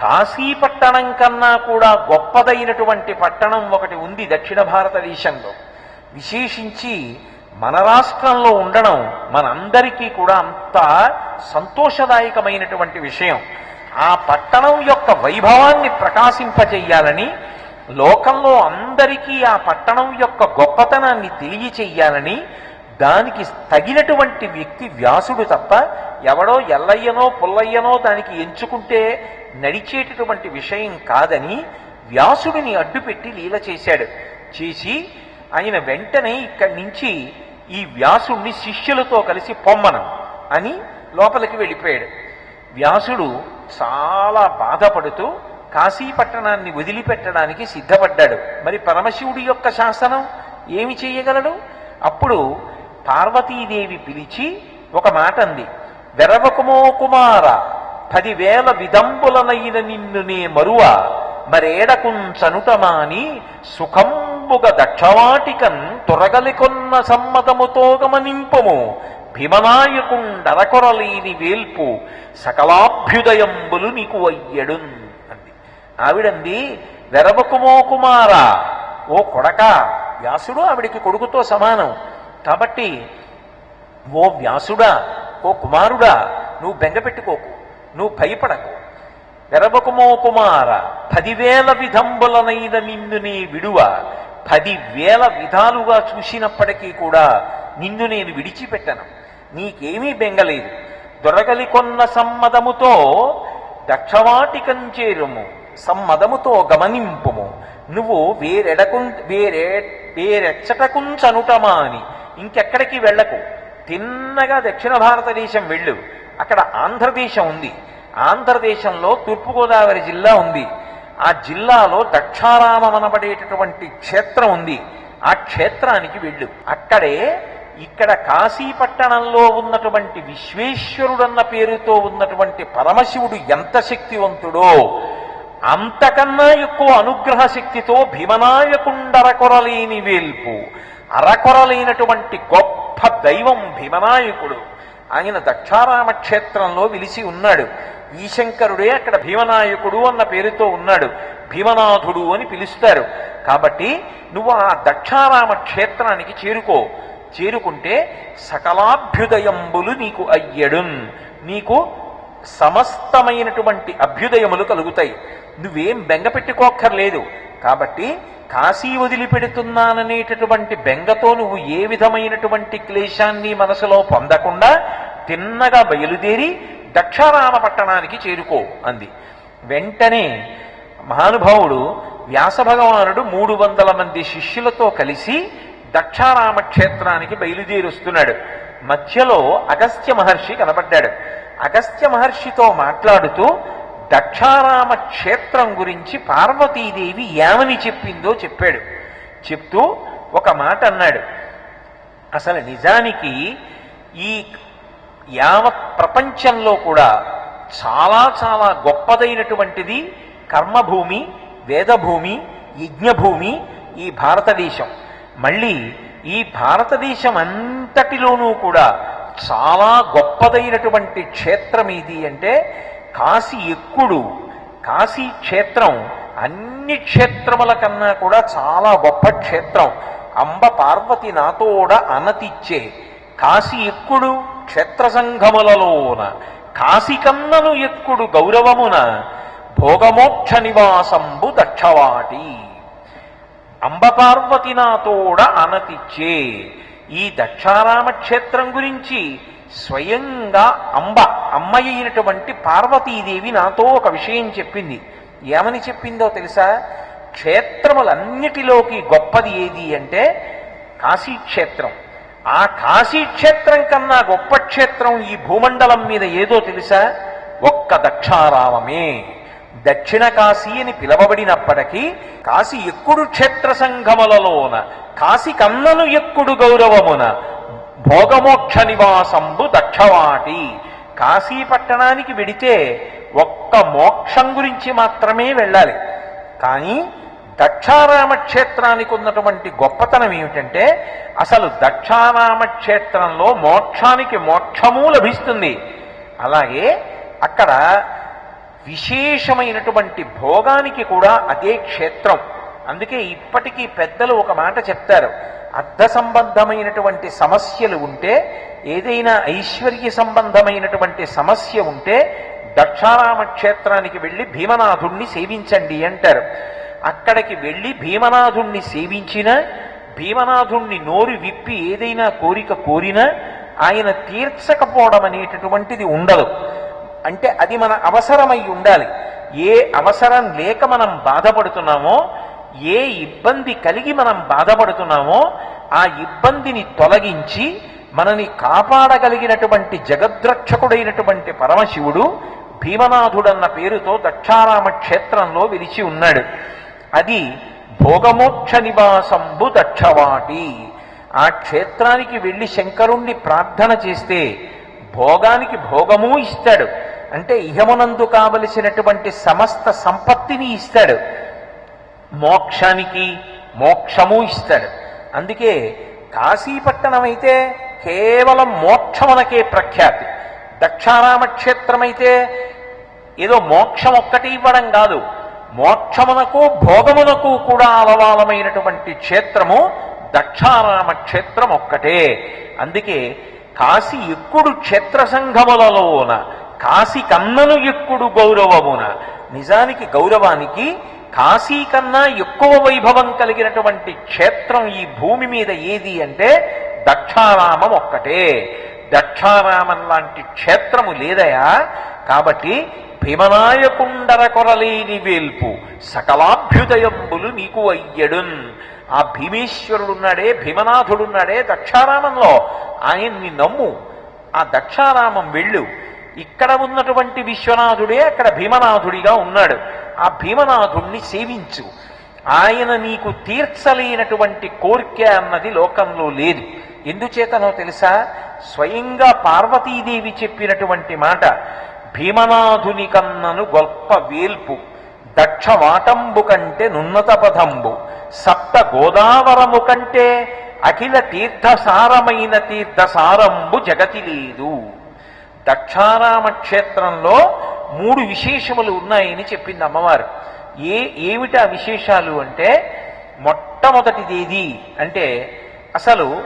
కాశీ పట్టణం కన్నా కూడా గొప్పదైనటువంటి పట్టణం ఒకటి ఉంది దక్షిణ భారతదేశంలో. విశేషించి మన రాష్ట్రంలో ఉండడం మనందరికీ కూడా అంత సంతోషదాయకమైనటువంటి విషయం. ఆ పట్టణం యొక్క వైభవాన్ని ప్రకాశింపజేయాలని లోకంలో అందరికీ ఆ పట్టణం యొక్క గొప్పతనాన్ని తెలియచేయాలని దానికి తగినటువంటి వ్యక్తి వ్యాసుడు తప్ప ఎవడో ఎల్లయ్యనో పుల్లయ్యనో దానికి ఎంచుకుంటే నడిచేటటువంటి విషయం కాదని వ్యాసుడిని అడ్డుపెట్టి లీల చేశాడు. చేసి ఆయన వెంటనే ఇక్కడి నుంచి ఈ వ్యాసుడిని శిష్యులతో కలిసి పొమ్మనం అని లోపలికి వెళ్ళిపోయాడు. వ్యాసుడు చాలా బాధపడుతూ కాశీపట్టణాన్ని వదిలిపెట్టడానికి సిద్ధపడ్డాడు. మరి పరమశివుడి యొక్క శాసనం ఏమి చేయగలడు? అప్పుడు పార్వతీదేవి పిలిచి ఒక మాట అంది వెరవకుమో కుమార పదివేల విదంబులనైన నిన్ను నే మరువ మరేడకుంచనుటమాని సుఖంబుగ దక్షవాటికన్ తొరగలికొన్న సమ్మతముతో గమనింపము భీమనాయకుండరకొరలేని వేల్పు సకలాభ్యుదయంబులు నీకు అయ్యడున్ అంది. ఆవిడంది వెరవకుమో కుమార ఓ కొడక వ్యాసుడు ఆవిడికి కొడుకుతో సమానం. కాబట్టి ఓ వ్యాసుడా ఓ కుమారుడా నువ్వు బెంగపెట్టుకోకు. నువ్వు భయపడకు. వెరవకుమో కుమార పదివేల విధంబులనైన నిన్ను నీ విడువ పదివేల విధాలుగా చూసినప్పటికీ కూడా నిన్ను నేను విడిచిపెట్టను. నీకేమీ బెంగలేదు. దొరగలి కొన్న సమ్మదముతో దక్షవాటికంచేరుము సమ్మదముతో గమనింపుము. నువ్వు వేరెడకు వేరే వేరెచ్చటకుంచనుటమా అని ఇంకెక్కడికి వెళ్ళకు. తిన్నగా దక్షిణ భారతదేశం వెళ్ళు. అక్కడ ఆంధ్రదేశం ఉంది. ఆంధ్రదేశంలో తూర్పుగోదావరి జిల్లా ఉంది. ఆ జిల్లాలో దక్షారామం అనబడేటటువంటి క్షేత్రం ఉంది. ఆ క్షేత్రానికి వెళ్ళు. అక్కడే ఇక్కడ కాశీపట్టణంలో ఉన్నటువంటి విశ్వేశ్వరుడన్న పేరుతో ఉన్నటువంటి పరమశివుడు ఎంత శక్తివంతుడో అంతకన్నా ఎక్కువ అనుగ్రహ శక్తితో భీమనాయకుండరకొరలేని వేల్పు అరకొరలేనటువంటి గొప్ప దైవం భీమనాయకుడు. ఆయన దక్షారామ క్షేత్రంలో విలిసి ఉన్నాడు. ఈశంకరుడే అక్కడ భీమనాయకుడు అన్న పేరుతో ఉన్నాడు. భీమనాథుడు అని పిలుస్తారు. కాబట్టి నువ్వు ఆ దక్షారామ క్షేత్రానికి చేరుకో. చేరుకుంటే సకలాభ్యుదయంబులు నీకు అయ్యడున్. నీకు సమస్తమైనటువంటి అభ్యుదయములు కలుగుతాయి. నువ్వేం బెంగ పెట్టుకోక్కర్లేదు కాబట్టి కాశీ వదిలిపెడుతున్నాననేటటువంటి బెంగతో నువ్వు ఏ విధమైనటువంటి క్లేశాన్ని మనసులో పొందకుండా తిన్నగా బయలుదేరి దక్షారామ పట్టణానికి చేరుకో అంది. వెంటనే మహానుభావుడు వ్యాస భగవానుడు మూడు వందల మంది శిష్యులతో కలిసి దక్షారామ క్షేత్రానికి బయలుదేరి వస్తున్నాడు మధ్యలో అగస్త్య మహర్షి కనబడ్డాడు అగస్త్య మహర్షితో మాట్లాడుతూ దక్షారామ క్షేత్రం గురించి పార్వతీదేవి ఏమని చెప్పిందో చెప్పాడు. చెప్తూ ఒక మాట అన్నాడు. అసలు నిజానికి ఈ యావత్ ప్రపంచంలో కూడా చాలా చాలా గొప్పదైనటువంటిది కర్మభూమి వేదభూమి యజ్ఞభూమి ఈ భారతదేశం. మళ్ళీ ఈ భారతదేశం అంతటిలోనూ కూడా చాలా గొప్పదైనటువంటి క్షేత్రం ఇది అంటే కాశీ ఎక్కుడు కాశీ క్షేత్రం అన్ని క్షేత్రముల కన్నా కూడా చాలా గొప్ప క్షేత్రం. అంబ పార్వతి నాతోడ అనతిచ్చే కాశీ ఎక్కుడు క్షేత్ర సంఘములలోన కాశీ కన్నను ఎక్కుడు గౌరవమున భోగమోక్ష నివాసంబు దక్షవాటి. అంబపార్వతి నాతోడ అనతిచ్చే ఈ దక్షారామ క్షేత్రం గురించి స్వయంగా అంబ అమ్మ అయినటువంటి పార్వతీదేవి నాతో ఒక విషయం చెప్పింది. ఏమని చెప్పిందో తెలుసా? క్షేత్రములన్నిటిలోకి గొప్పది ఏది అంటే కాశీక్షేత్రం. ఆ కాశీక్షేత్రం కన్నా గొప్ప క్షేత్రం ఈ భూమండలం మీద ఏదో తెలుసా? ఒక్క దక్షారామమే. దక్షిణ కాశీ అని పిలవబడినప్పటికీ కాశీ ఎక్కుడు క్షేత్ర సంఘములలోన కాశీ కన్నను ఎక్కుడు గౌరవమున భోగమోక్ష నివాసంబు దక్షవాటి. కాశీ పట్టణానికి వెడితే ఒక్క మోక్షం గురించి మాత్రమే వెళ్ళాలి. కానీ దక్షారామ క్షేత్రానికి ఉన్నటువంటి గొప్పతనం ఏమిటంటే అసలు దక్షారామ క్షేత్రంలో మోక్షానికి మోక్షము లభిస్తుంది. అలాగే అక్కడ విశేషమైనటువంటి భోగానికి కూడా అదే క్షేత్రం. అందుకే ఇప్పటికీ పెద్దలు ఒక మాట చెప్తారు. అర్థ సంబంధమైనటువంటి సమస్యలు ఉంటే ఏదైనా ఐశ్వర్య సంబంధమైనటువంటి సమస్య ఉంటే దక్షారామ క్షేత్రానికి వెళ్ళి భీమనాథుణ్ణి సేవించండి అంటారు. అక్కడికి వెళ్ళి భీమనాథుణ్ణి సేవించిన భీమనాథుణ్ణి నోరు విప్పి ఏదైనా కోరిక కోరినా ఆయన తీర్చకపోవడం అనేటటువంటిది ఉండదు. అంటే అది మన అవసరమై ఉండాలి. ఏ అవసరం లేక మనం బాధపడుతున్నామో ఏ ఇబ్బంది కలిగి మనం బాధపడుతున్నామో ఆ ఇబ్బందిని తొలగించి మనని కాపాడగలిగినటువంటి జగద్రక్షకుడైనటువంటి పరమశివుడు భీమనాథుడన్న పేరుతో దక్షారామ క్షేత్రంలో విలిచి ఉన్నాడు. అది భోగమోక్ష నివాసంబు దక్షవాటి. ఆ క్షేత్రానికి వెళ్ళి శంకరుణ్ణి ప్రార్థన చేస్తే భోగానికి భోగము ఇస్తాడు. అంటే ఇహమునందు కావలసినటువంటి సమస్త సంపత్తిని ఇస్తాడు. మోక్షానికి మోక్షము ఇస్తాడు అందుకే కాశీపట్టణం అయితే కేవలం మోక్షమునకే ప్రఖ్యాతి. దక్షారామ క్షేత్రం అయితే ఏదో మోక్షం ఒక్కటి ఇవ్వడం కాదు. మోక్షమునకు భోగమునకు కూడా అలవాలమైనటువంటి క్షేత్రము దక్షారామ క్షేత్రం ఒక్కటే అందుకే కాశీ ఎక్కుడు క్షేత్ర సంఘములలోన కాశీ కన్నను ఎక్కుడు గౌరవమున నిజానికి గౌరవానికి కాశీ కన్నా ఎక్కువ వైభవం కలిగినటువంటి క్షేత్రం ఈ భూమి మీద ఏది అంటే దక్షారామం ఒక్కటే. దక్షారామం లాంటి క్షేత్రము లేదయా? కాబట్టి భీమనాయకుండర కొరలేని వేల్పు సకలాభ్యుదయంబులు నీకు అయ్యడున్. ఆ భీమేశ్వరుడున్నాడే భీమనాథుడున్నాడే దక్షారామంలో. ఆయన్ని నమ్ము. ఆ దక్షారామం వెళ్ళు. ఇక్కడ ఉన్నటువంటి విశ్వనాథుడే అక్కడ భీమనాథుడిగా ఉన్నాడు. ఆ భీమనాథుణ్ణి సేవించు. ఆయన నీకు తీర్చలేనటువంటి కోరిక అన్నది లోకంలో లేదు. ఎందుచేతనో తెలుసా? స్వయంగా పార్వతీదేవి చెప్పినటువంటి మాట భీమనాథుని కన్నను గొప్ప వేల్పు దక్ష వాటంబు కంటే నున్నత పదంబు సప్త గోదావరము కంటే అఖిల తీర్థసారమైన తీర్థసారంబు జగతి లేదు. దక్షారామ క్షేత్రంలో మూడు విశేషములు ఉన్నాయని చెప్పింది అమ్మవారు. ఏ ఏమిటి ఆ విశేషాలు అంటే మొట్టమొదటిది అంటే అసలు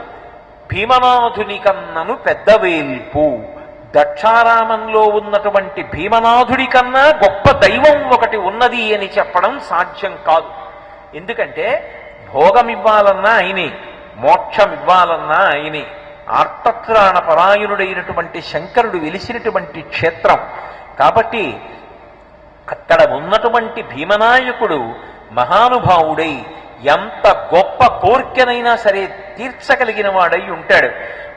భీమనాథుని కన్నను పెద్ద వేల్పు. దక్షారామంలో ఉన్నటువంటి భీమనాథుడి కన్నా గొప్ప దైవం ఒకటి ఉన్నది అని చెప్పడం సాధ్యం కాదు. ఎందుకంటే భోగం ఇవ్వాలన్నా ఆయనే మోక్షం ఇవ్వాలన్నా ఆయనే. ఆర్తత్రాణ పరాయణుడైనటువంటి శంకరుడు వెలిసినటువంటి క్షేత్రం. కాబట్టి అక్కడ ఉన్నటువంటి భీమనాయకుడు మహానుభావుడై ఎంత గొప్ప కోర్కెనైనా సరే తీర్చగలిగిన వాడై ఉంటాడు.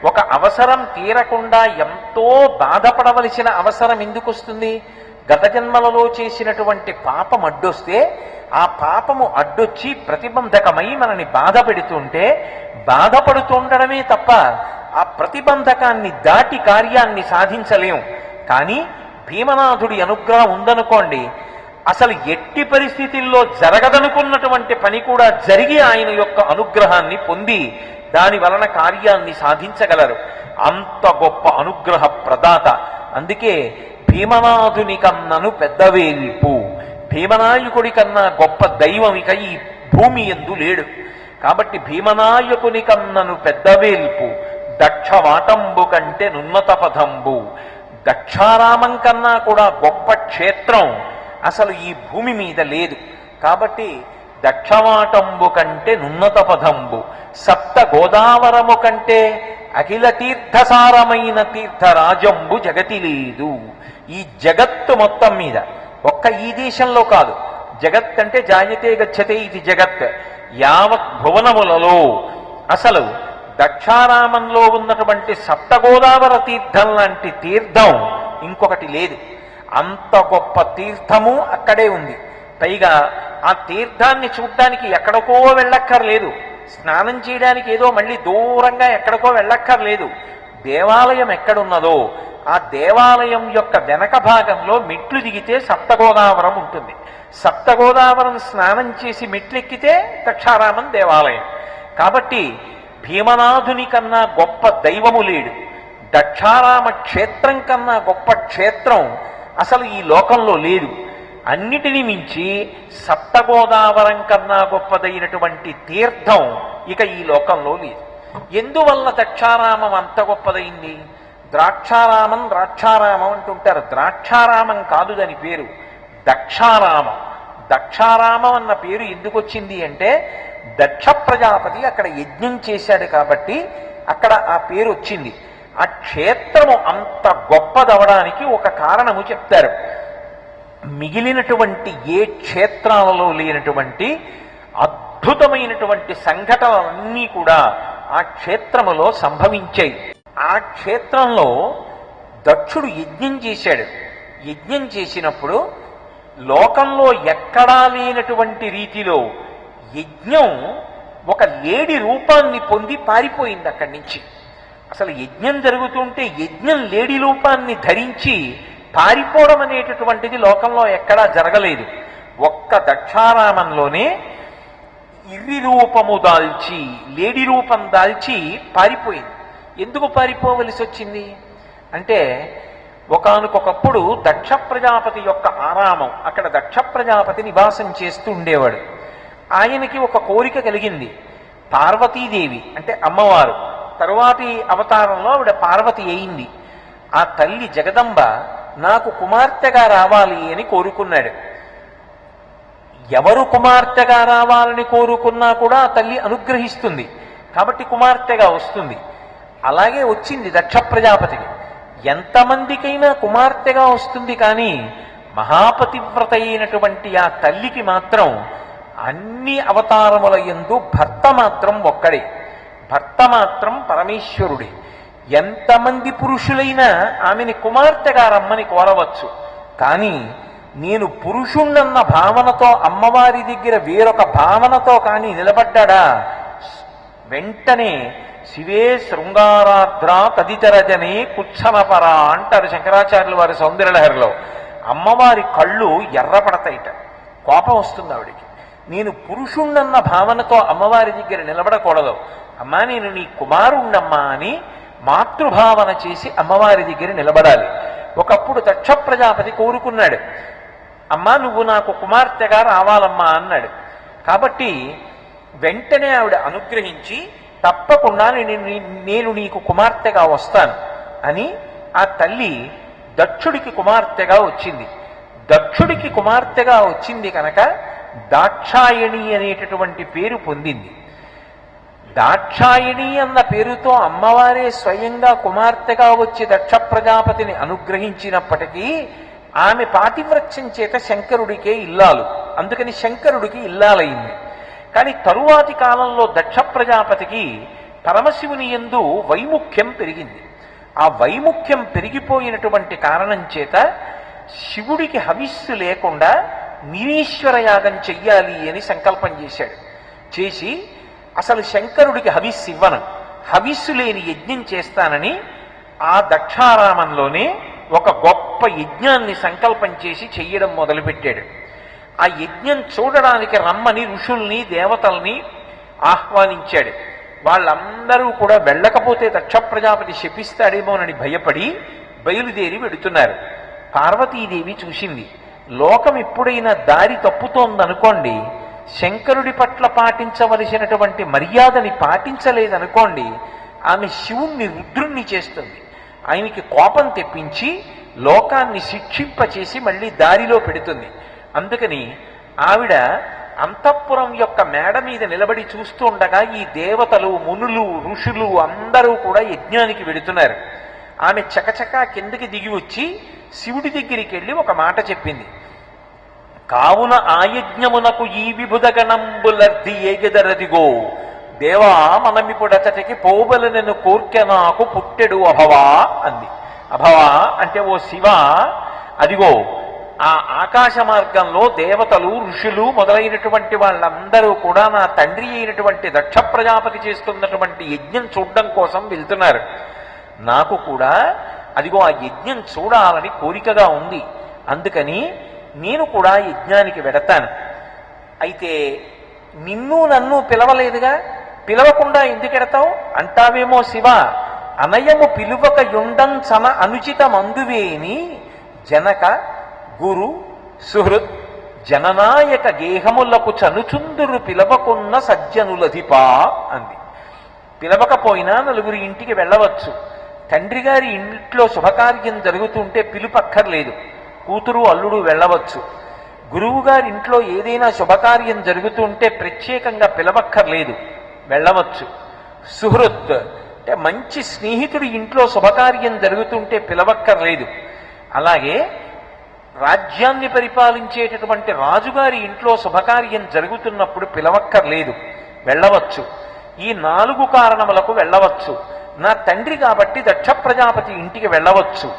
ఒక అవసరం తీరకుండా ఎంతో బాధపడవలసిన అవసరం ఎందుకు వస్తుంది గత జన్మలలో చేసినటువంటి పాపం అడ్డొస్తే ఆ పాపము అడ్డొచ్చి ప్రతిబంధకమై మనని బాధ పెడుతుంటే బాధపడుతుండడమే తప్ప ఆ ప్రతిబంధకాన్ని దాటి కార్యాన్ని సాధించలేం. కానీ భీమనాథుడి అనుగ్రహం ఉందనుకోండి అసలు ఎట్టి పరిస్థితుల్లో జరగదనుకున్నటువంటి పని కూడా జరిగి ఆయన యొక్క అనుగ్రహాన్ని పొంది దాని వలన కార్యాన్ని సాధించగలరు. అంత గొప్ప అనుగ్రహ ప్రదాత. అందుకే భీమనాథుని కన్నను పెద్దవేల్పు భీమనాయకుడి కన్నా గొప్ప దైవం ఇక ఈ భూమి ఎందు లేడు. కాబట్టి భీమనాయకుని కన్నను పెద్దవేల్పు దక్షవాటంబు కంటే నున్నత పదంబు దక్షారామం కన్నా కూడా గొప్ప క్షేత్రం అసలు ఈ భూమి మీద లేదు. కాబట్టి దక్షవాటంబు కంటే నున్నత పదంబు సప్త గోదావరము కంటే అఖిల తీర్థసారమైన తీర్థరాజంబు జగతి లేదు. ఈ జగత్తు మొత్తం మీద ఒక్క ఈ దేశంలో కాదు. జగత్ అంటే జాయతే గచ్చతే ఇది జగత్. యావత్ భువనములలో అసలు దక్షారామంలో ఉన్నటువంటి సప్తగోదావర తీర్థం లాంటి తీర్థం ఇంకొకటి లేదు. అంత గొప్ప తీర్థము అక్కడే ఉంది. పైగా ఆ తీర్థాన్ని చూడ్డానికి ఎక్కడికో వెళ్ళక్కర్లేదు. స్నానం చేయడానికి ఏదో మళ్ళీ దూరంగా ఎక్కడికో వెళ్ళక్కర్లేదు. దేవాలయం ఎక్కడున్నదో ఆ దేవాలయం యొక్క వెనక భాగంలో మెట్లు దిగితే సప్తగోదావరం ఉంటుంది. సప్తగోదావరం స్నానం చేసి మెట్లెక్కితే దక్షారామం దేవాలయం. కాబట్టి భీమనాథుని కన్నా గొప్ప దైవము లేడు. దక్షారామ క్షేత్రం కన్నా గొప్ప క్షేత్రం అసలు ఈ లోకంలో లేదు అన్నిటిని మించి సప్తగోదావరం కన్నా గొప్పదైనటువంటి తీర్థం ఇక ఈ లోకంలో లేదు. ఎందువల్ల దక్షారామం అంత గొప్పదైంది? ద్రాక్షారామం ద్రాక్షారామం అంటుంటారు. ద్రాక్షారామం కాదు దాని పేరు. దక్షారామం. దక్షారామం అన్న పేరు ఎందుకు వచ్చింది అంటే దక్ష ప్రజాపతి అక్కడ యజ్ఞం చేశాడు కాబట్టి అక్కడ ఆ పేరు వచ్చింది. ఆ క్షేత్రము అంత గొప్పదవడానికి ఒక కారణము చెప్తారు. మిగిలినటువంటి ఏ క్షేత్రాలలో లేనటువంటి అద్భుతమైనటువంటి సంఘటనలన్నీ కూడా ఆ క్షేత్రములో సంభవించాయి. ఆ క్షేత్రంలో దక్షుడు యజ్ఞం చేశాడు. యజ్ఞం చేసినప్పుడు లోకంలో ఎక్కడా లేనటువంటి రీతిలో యజ్ఞం ఒక లేడి రూపాన్ని పొంది పారిపోయింది అక్కడి నుంచి. అసలు యజ్ఞం జరుగుతుంటే యజ్ఞం లేడి రూపాన్ని ధరించి పారిపోవడం అనేటటువంటిది లోకంలో ఎక్కడా జరగలేదు. ఒక్క దక్షారామంలోనే ఇర్రి రూపము దాల్చి లేడి రూపం దాల్చి పారిపోయింది. ఎందుకు పారిపోవలసి వచ్చింది? అంటే ఒకనకొకప్పుడు దక్ష ప్రజాపతి యొక్క ఆరామం అక్కడ దక్ష ప్రజాపతి నివాసం చేస్తూ ఉండేవాడు. ఆయనకి ఒక కోరిక కలిగింది. పార్వతీదేవి అంటే అమ్మవారు. తరువాతి అవతారంలో ఆవిడ పార్వతి అయింది. ఆ తల్లి జగదంబ నాకు కుమార్తెగా రావాలి అని కోరుకున్నాడు. ఎవరు కుమార్తెగా రావాలని కోరుకున్నా కూడా ఆ తల్లి అనుగ్రహిస్తుంది. కాబట్టి కుమార్తెగా వస్తుంది. అలాగే వచ్చింది దక్ష ప్రజాపతికి ఎంతమందికైనా కుమార్తెగా వస్తుంది కానీ మహాపతివ్రత అయినటువంటి ఆ తల్లికి మాత్రం అన్ని అవతారముల యందు భర్త మాత్రం ఒక్కడే. భర్త మాత్రం పరమేశ్వరుడే. ఎంతమంది పురుషులైనా ఆమెని కుమార్తెగా రమ్మని కోరవచ్చు. కానీ నేను పురుషుణ్ణన్న భావనతో అమ్మవారి దగ్గర వేరొక భావనతో కానీ నిలబడ్డా వెంటనే శివే శృంగారాద్ర తదితరజనే కుచ్చనపర అంటారు శంకరాచార్యులు వారి సౌందర్యలహరిలో. అమ్మవారి కళ్ళు ఎర్రపడతాయిట. కోపం వస్తుంది ఆవిడికి. నేను పురుషుణ్ణన్న భావనతో అమ్మవారి దగ్గర నిలబడకూడదు. అమ్మా నేను నీ కుమారుణ్ణమ్మా అని మాతృభావన చేసి అమ్మవారి దగ్గర నిలబడాలి. ఒకప్పుడు దక్ష ప్రజాపతి కోరుకున్నాడు. అమ్మా నువ్వు నాకు కుమార్తెగా రావాలమ్మా అన్నాడు. కాబట్టి వెంటనే ఆవిడ అనుగ్రహించి తప్పకుండా నేను నేను నీకు కుమార్తెగా వస్తాను అని ఆ తల్లి దక్షుడికి కుమార్తెగా వచ్చింది. దక్షుడికి కుమార్తెగా వచ్చింది కనుక దాక్షాయణి అనేటటువంటి పేరు పొందింది. దాక్షాయణి అన్న పేరుతో అమ్మవారే స్వయంగా కుమార్తెగా వచ్చి దక్ష ప్రజాపతిని అనుగ్రహించినప్పటికీ ఆమె పాతివ్రత్యం చేత శంకరుడికే ఇల్లాలు. అందుకని శంకరుడికి ఇల్లాలైంది కానీ తరువాతి కాలంలో దక్ష ప్రజాపతికి పరమశివుని ఎందు వైముఖ్యం పెరిగింది. ఆ వైముఖ్యం పెరిగిపోయినటువంటి కారణం చేత శివుడికి హవిస్సు లేకుండా నిరీశ్వర యాగం చెయ్యాలి అని సంకల్పం చేశాడు. చేసి అసలు శంకరుడికి హవిస్సు ఇవ్వను. హవిస్సు లేని యజ్ఞం చేస్తానని ఆ దక్షారామంలోనే ఒక గొప్ప యజ్ఞాన్ని సంకల్పం చేసి చెయ్యడం మొదలుపెట్టాడు. ఆ యజ్ఞం చూడడానికి రమ్మని ఋషుల్ని దేవతల్ని ఆహ్వానించాడు. వాళ్ళందరూ కూడా వెళ్ళకపోతే దక్ష ప్రజాపతి శపిస్తాడేమోనని భయపడి బయలుదేరి వెడుతున్నారు. పార్వతీదేవి చూసింది. లోకం ఎప్పుడైనా దారి తప్పుతోందనుకోండి శంకరుడి పట్ల పాటించవలసినటువంటి మర్యాదని పాటించలేదనుకోండి ఆమె శివుణ్ణి రుద్రుణ్ణి చేస్తుంది. ఆయనకి కోపం తెప్పించి లోకాన్ని శిక్షింపచేసి మళ్ళీ దారిలో పెడుతుంది. అందుకని ఆవిడ అంతఃపురం యొక్క మేడ మీద నిలబడి చూస్తూ ఉండగా ఈ దేవతలు మునులు ఋషులు అందరూ కూడా యజ్ఞానికి వెడుతున్నారు ఆమె చకచకా కిందకి దిగి వచ్చి శివుడి దగ్గరికి వెళ్ళి ఒక మాట చెప్పింది. కావున ఆయజ్ఞమునకు ఈ విభుదగణంబులర్ది ఏగెదరదిగో దేవా మనమిప్పుడతటికి పోబలనను కోర్కె నాకు పుట్టెడు అభవా అంది. అభవా అంటే ఓ శివ అదిగో ఆ ఆకాశ మార్గంలో దేవతలు ఋషులు మొదలైనటువంటి వాళ్ళందరూ కూడా నా తండ్రి అయినటువంటి దక్ష ప్రజాపతి చేస్తున్నటువంటి యజ్ఞం చూడడం కోసం వెళ్తున్నారు. నాకు కూడా అదిగో ఆ యజ్ఞం చూడాలని కోరికగా ఉంది. అందుకని నేను కూడా యజ్ఞానికి వెడతాను. అయితే నిన్ను నన్ను పిలవలేదుగా? పిలవకుండా ఎందుకెడతావు అంటావేమో శివ అనయము పిలువక యుండంచన అనుచిత మందువేని జనక గురు సుహృత్ జననాయక గేహములకు చనుచుందురు పిలవకున్న సజ్జనులధిపా అంది. పిలవకపోయినా నలుగురి ఇంటికి వెళ్ళవచ్చు. తండ్రి గారి ఇంట్లో శుభకార్యం జరుగుతుంటే పిలుపక్కర్లేదు. కూతురు అల్లుడు వెళ్ళవచ్చు. గురువు గారి ఇంట్లో ఏదైనా శుభకార్యం జరుగుతుంటే ప్రత్యేకంగా పిలవక్కర్లేదు. వెళ్ళవచ్చు. సుహృత్ అంటే మంచి స్నేహితుడి ఇంట్లో శుభకార్యం జరుగుతుంటే పిలవక్కర్లేదు. అలాగే రాజ్యాన్ని పరిపాలించేటటువంటి రాజుగారి ఇంట్లో శుభకార్యం జరుగుతున్నప్పుడు పిలవక్కర్లేదు. వెళ్ళవచ్చు. ఈ నాలుగు కారణములకు వెళ్ళవచ్చు. నా తండ్రి కాబట్టి దక్ష ప్రజాపతి ఇంటికి వెళ్ళవచ్చు.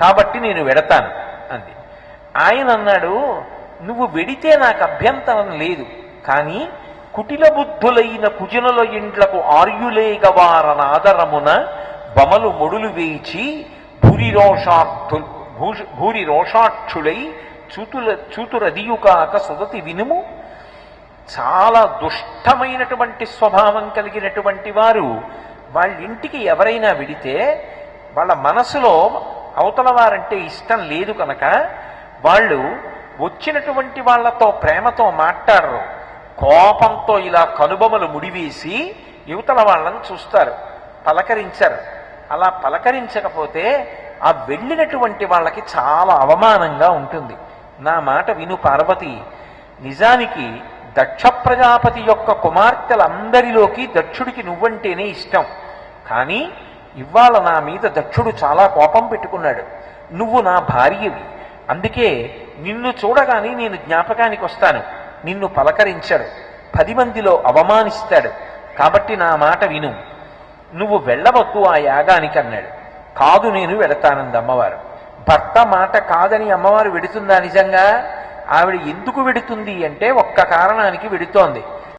కాబట్టి నేను వెడతాను అంది. ఆయన అన్నాడు నువ్వు వెడితే నాకు అభ్యంతరం లేదు కానీ కుటిల బుద్ధులైన కుజనుల ఇండ్లకు ఆర్యులేగవారన ఆదరమున బమలు మొడులు వేచి భూరి రోషార్థు భూరి రోషాక్షుడై చూతుల చూతురదియుకాక సుదతి వినుము? చాలా దుష్టమైనటువంటి స్వభావం కలిగినటువంటి వారు వాళ్ళ ఇంటికి ఎవరైనా విడితే వాళ్ళ మనసులో అవతల వారంటే ఇష్టం లేదు కనుక వాళ్ళు వచ్చినటువంటి వాళ్ళతో ప్రేమతో మాట్లాడరు. కోపంతో ఇలా కనుబొమలు ముడివేసి యువతల వాళ్ళని చూస్తారు పలకరించరు. అలా పలకరించకపోతే ఆ వెళ్ళినటువంటి వాళ్ళకి చాలా అవమానంగా ఉంటుంది. నా మాట విను పార్వతి నిజానికి దక్ష ప్రజాపతి యొక్క కుమార్తెలందరిలోకి దక్షుడికి నువ్వంటేనే ఇష్టం. కానీ ఇవాళ నా మీద దక్షుడు చాలా కోపం పెట్టుకున్నాడు. నువ్వు నా భార్యవి. అందుకే నిన్ను చూడగానే నేను జ్ఞాపకానికి వస్తాను. నిన్ను పలకరించాడు. పది మందిలో అవమానిస్తాడు. కాబట్టి నా మాట విను. నువ్వు వెళ్ళవద్దు ఆ యాగానికి అన్నాడు. కాదు నేను వెళతానంది అమ్మవారు. భర్త మాట కాదని అమ్మవారు వెడుతుందా నిజంగా? ఆవిడ ఎందుకు వెడుతుంది అంటే ఒక్క కారణానికి వెడుతోంది.